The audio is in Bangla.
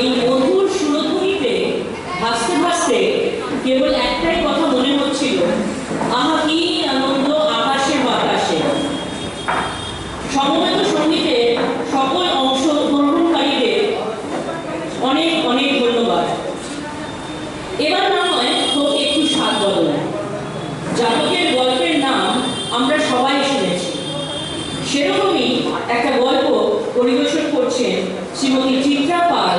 এই মধুর সুরধুনিতে ভাসতে ভাসতে কেবল একটাই কথা মনে হচ্ছিল আহা কি আনন্দ আকাশের বাতাসে সমবেত সঙ্গীতে সকল অংশ অংশগ্রহণকারীদের অনেক অনেক ধন্যবাদ। এবার না হয় হোক একটু স্বাদ বদল। জাতকের গল্পের নাম আমরা সবাই শুনেছি। সেরকমই একটা গল্প পরিবেশন করছেন শ্রীমতী চিত্রা পাল